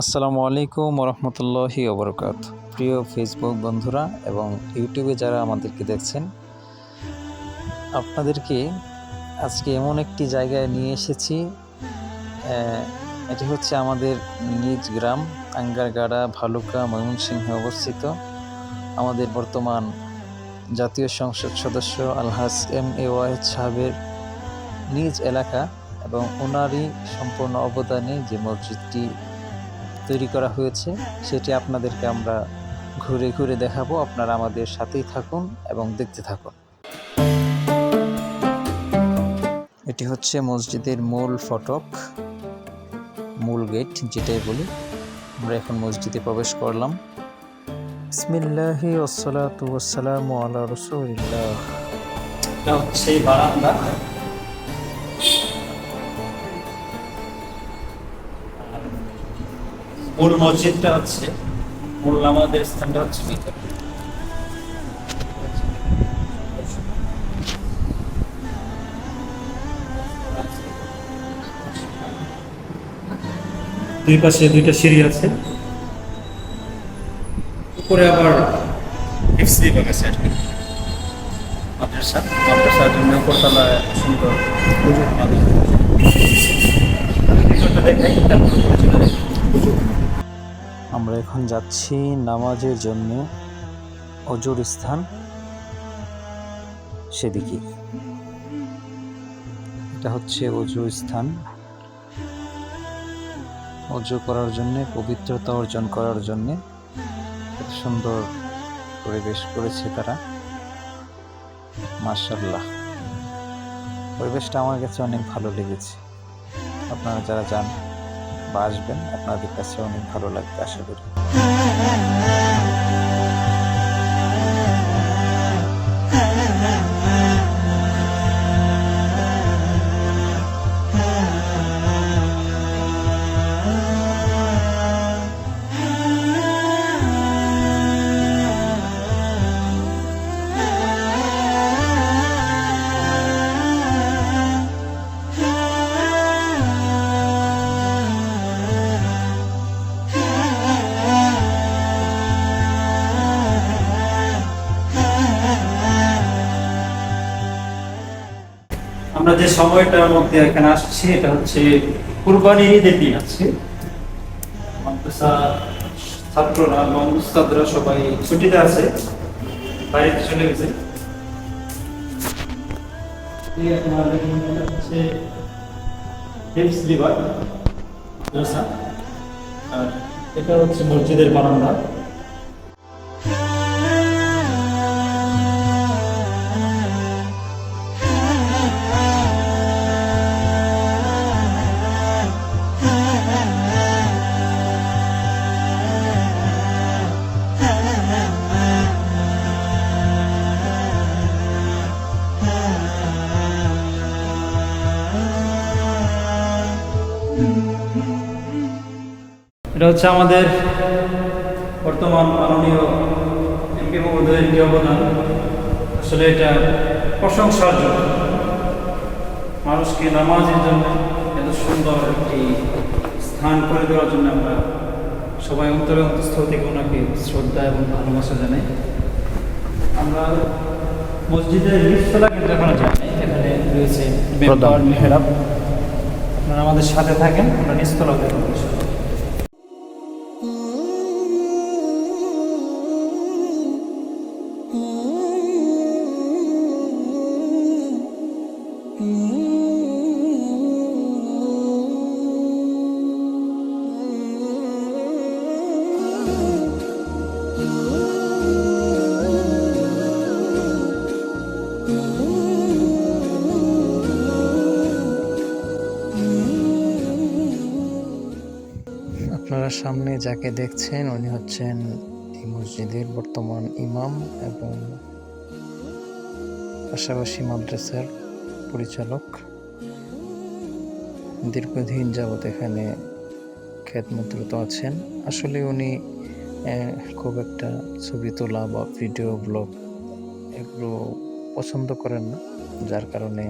আসসালামু আলাইকুম রহমতুল্লাহি ওবরকাত। প্রিয় ফেসবুক বন্ধুরা এবং ইউটিউবে যারা আমাদেরকে দেখছেন, আপনাদেরকে আজকে এমন একটি জায়গায় নিয়ে এসেছি এটি হচ্ছে আমাদের নিজ গ্রাম আঙ্গারগাড়া ভালুকা ময়মনসিংহে অবস্থিত। আমাদের বর্তমান জাতীয় সংসদ সদস্য আলহাজ এম এ ওয়াহেদ সাহেবের নিজ এলাকা এবং ওনারই সম্পূর্ণ অবদানে যে মসজিদটি তৈরি করা হয়েছে, সেটি আপনাদেরকে আমরা ঘুরে ঘুরে দেখাবো। আপনারা আমাদের সাথেই থাকুন এবং দেখতে থাকুন। এটি হচ্ছে মসজিদের মূল ফটক, মূল গেট যেটাই বলি। আমরা এখন মসজিদে প্রবেশ করলাম। বিসমিল্লাহি ওসসালাতু ওয়াসসালামু আলা রাসূলিল্লাহ। হচ্ছে বারান্দা। মূল মসজিদটা হচ্ছে মূল আমাদের স্থানটা হচ্ছে দুই পাশে দুইটা সিঁড়ি আছে। উপরে আবার হিফস বিভাগ আছে। আর কি মাদ্রাসা, মাদ্রাসার জন্য উপরতলায় সুন্দর ভিতরটা দেখাই তারপর চলে যাই আমরা এখন যাচ্ছি নামাজের জন্য অজুর স্থান সেদিকে। এটা হচ্ছে অজু স্থান। অজু করার জন্যে, পবিত্রতা অর্জন করার জন্যে সুন্দর পরিবেশ করেছে তারা। মার্শাল্লাহ পরিবেশটা আমার কাছে অনেক ভালো লেগেছে। আপনারা যারা যান আসবেন। আপনাদের কাছে অনেক ভালো লাগবে আশা করি। আমরা যে সময়টার মধ্যে এখানে আসছি, এটা হচ্ছে কুরবানি ঈদের দিন আছে। ছাত্ররা এবং উস্তাদরা সবাই ছুটিতে আছে, বাইরে চলে গেছে। হচ্ছে আর এটা হচ্ছে মসজিদের বারান্দা এটা হচ্ছে আমাদের বর্তমান মাননীয় এমপি মহোদয়ের যে অবদান? আসলে এটা প্রশংসার জন্য। মানুষকে নামাজের জন্য এত সুন্দর একটি স্থান করে দেওয়ার জন্য আমরা সবাই অন্তরে অন্তঃস্থল থেকে ওনাকে শ্রদ্ধা এবং ভালোবাসা জানাই। আমরা মসজিদের লিফতলা কিন্তু এখনও যাই এখানে রয়েছে মেহরাব। আপনারা আমাদের সাথে থাকেন আমরা নিচতলা আপনারা সামনে যাকে দেখছেন, উনি হচ্ছেন এই মসজিদের বর্তমান ইমাম এবং পাশাপাশি মাদ্রাসার পরিচালক। দীর্ঘদিন যাবৎ এখানে খ্যাতমতরত আছেন। আসলে উনি খুব একটা ছবি তোলা বা ভিডিও, ব্লগ এগুলো পছন্দ করেন না, যার কারণে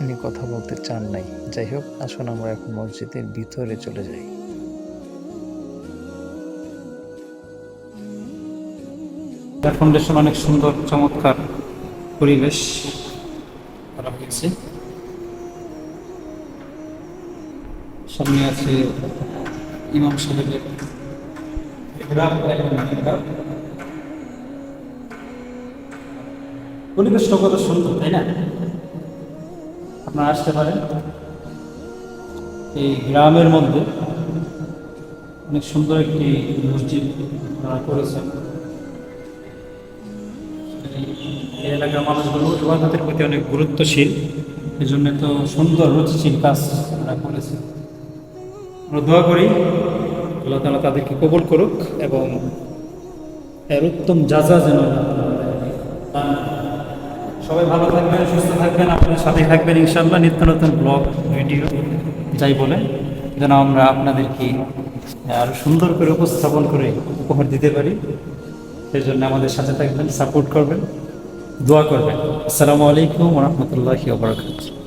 উনি কথা বলতে চান নাই। যাই হোক, আসুন আমরা এখন মসজিদের ভিতরে চলে যাই। এয়ার ফাউন্ডেশন অনেক সুন্দর চমৎকার পরিবেশ। করা হয়েছে সামনে আছে ইমাম সাহেবের পরিবেশটা কত সুন্দর তাই না? আপনারা আসতে পারেন। এই গ্রামের মধ্যে অনেক সুন্দর একটি মসজিদ করেছেন। এই এলাকার মানুষগুলো ইবাদতের প্রতি অনেক গুরুত্বশীল। এই জন্য তো সুন্দর, রুচিশীল কাজ তারা করেছে। আমরা দোয়া করি, আল্লাহ তালা তাদেরকে কবল করুক এবং এর উত্তম যেন তাদেরকে দান। করেন। সবাই ভালো থাকবেন, সুস্থ থাকবেন আপনার সাথে থাকবেন। ইনশাল্লাহ নিত্য নতুন ব্লগ, ভিডিও, যাই বলে যেন আমরা আপনাদেরকে আরও সুন্দর করে উপস্থাপন করে উপহার দিতে পারি। সেই জন্য আমাদের সাথে থাকবেন সাপোর্ট করবেন দোয়া করবেন। আসসালামু আলাইকুম রহমতুল্লাহ ওবরাকাতুহ